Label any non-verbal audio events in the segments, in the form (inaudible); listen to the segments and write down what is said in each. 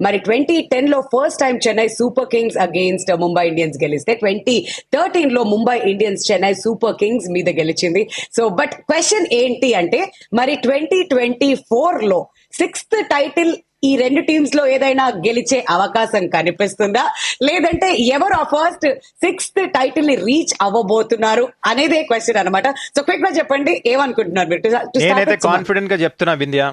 మరి ట్వంటీ టెన్లో first time Chennai Super Kings against Mumbai Indians గెలిస్తే twenty థర్టీన్లో Mumbai Indians Chennai Super Kings మీద గెలిచింది. సో బట్ క్వశ్చన్ ఏంటి అంటే మరి ట్వంటీ ట్వంటీ ఫోర్లో సిక్స్త్ టైటిల్ ఈ రెండు టీమ్స్లో ఏదైనా గెలిచే అవకాశం కనిపిస్తుందా? లేదంటే ఎవరు ఆ ఫస్ట్ సిక్స్త్ టైటిల్ని రీచ్ అవ్వబోతున్నారు అనేదే క్వశ్చన్ అన్నమాట. సో క్విక్గా చెప్పండి ఏమనుకుంటున్నారు మీరు? నేనైతే. కాన్ఫిడెంట్గా చెప్తున్నా వింధ్య.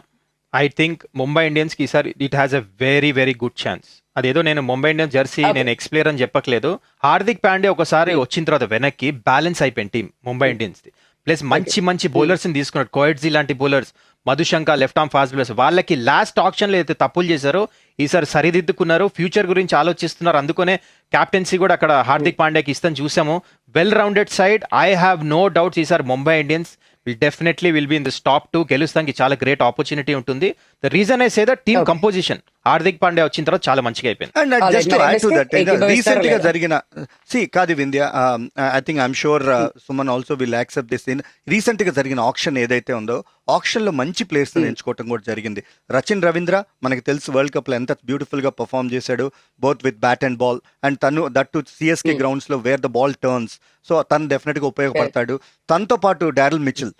ఐ థింక్ ముంబై ఇండియన్స్కి ఈసారి it has a very very good chance అదేదో నేను ముంబై ఇండియన్స్ జెర్సీ. నేను ఎక్స్ప్లేర్ అని చెప్పట్లేదు. హార్దిక్ పాండే ఒకసారి వచ్చిన తర్వాత వెనక్కి బ్యాలెన్స్ అయిపోయింది టీం ముంబై ఇండియన్స్ ది. ప్లస్ మంచి మంచి బౌలర్స్ని తీసుకున్నాడు. కోయడ్జీ లాంటి bowlers Madushanka left arm fast bowlers వాళ్ళకి లాస్ట్ ఆప్షన్లో అయితే తప్పులు చేశారో ఈసారి సరిదిద్దుకున్నారు. ఫ్యూచర్ గురించి ఆలోచిస్తున్నారు. అందుకనే క్యాప్టెన్సీ కూడా అక్కడ హార్దిక్ పాండ్యాకి ఇస్తాను చూసాము. Well rounded side I have no doubts ఈసారి Mumbai Indians will definitely will be in the top two గెలుస్తానికి చాలా గ్రేట్ ఆపర్చునిటీ ఉంటుంది. The reason I say the team. Composition Hardik Pandya వచ్చిన తర్వాత చాలా మంచిగా అయిపోయింది. అండ్ Alright, జస్ట్ మరి add to MSK that ఏకీభవిస్తారా రీసెంట్గా? జరిగిన సి కాదు Vindhya I think I'm sure Suman also will accept this in రీసెంట్గా జరిగిన ఆప్షన్ ఏదైతే ఉందో ఆప్షన్లో మంచి ప్లేయర్స్ Hmm. ఎంచుకోవడం కూడా జరిగింది. రచిన్ రవీంద్ర మనకి తెలుసు వరల్డ్ కప్లో ఎంత బ్యూటిఫుల్గా పర్ఫామ్ చేశాడు both with bat and ball and తను దట్ టు సిఎస్కే Hmm. గ్రౌండ్స్లో where the ball turns so తను డెఫినెట్గా ఉపయోగపడతాడు. తనతో పాటు Daryl Mitchell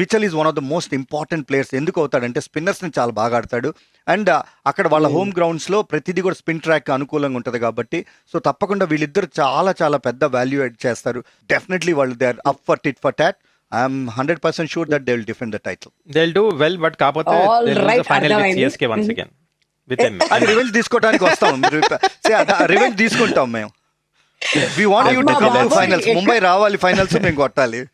Mitchell is one of the most important players ఎందుకు అవుతాడంటే స్పిన్నర్స్ని చాలా బాగా ఆడతాడు. అండ్ అక్కడ వాళ్ళ హోమ్ గ్రౌండ్స్లో ప్రతిదీ కూడా స్పిన్ ట్రాక్ అనుకూలంగా ఉంటది కాబట్టి సో తప్పకుండా వీళ్ళిద్దరు చాలా చాలా పెద్ద వాల్యూ యాడ్ చేస్తారు. డెఫినెట్లీ వాళ్ళు they are up for tit for tat I'm hundred percent sure that they will defend the title they do well but కాకపోతే విత్ విత్ అది రివెంజ్ తీసుకోవడానికి వస్తాం. (laughs) రివెంజ్ తీసుకుంటాం మేము. We want you to come. Finals Mumbai రావాలి finals మేము కొట్టాలి.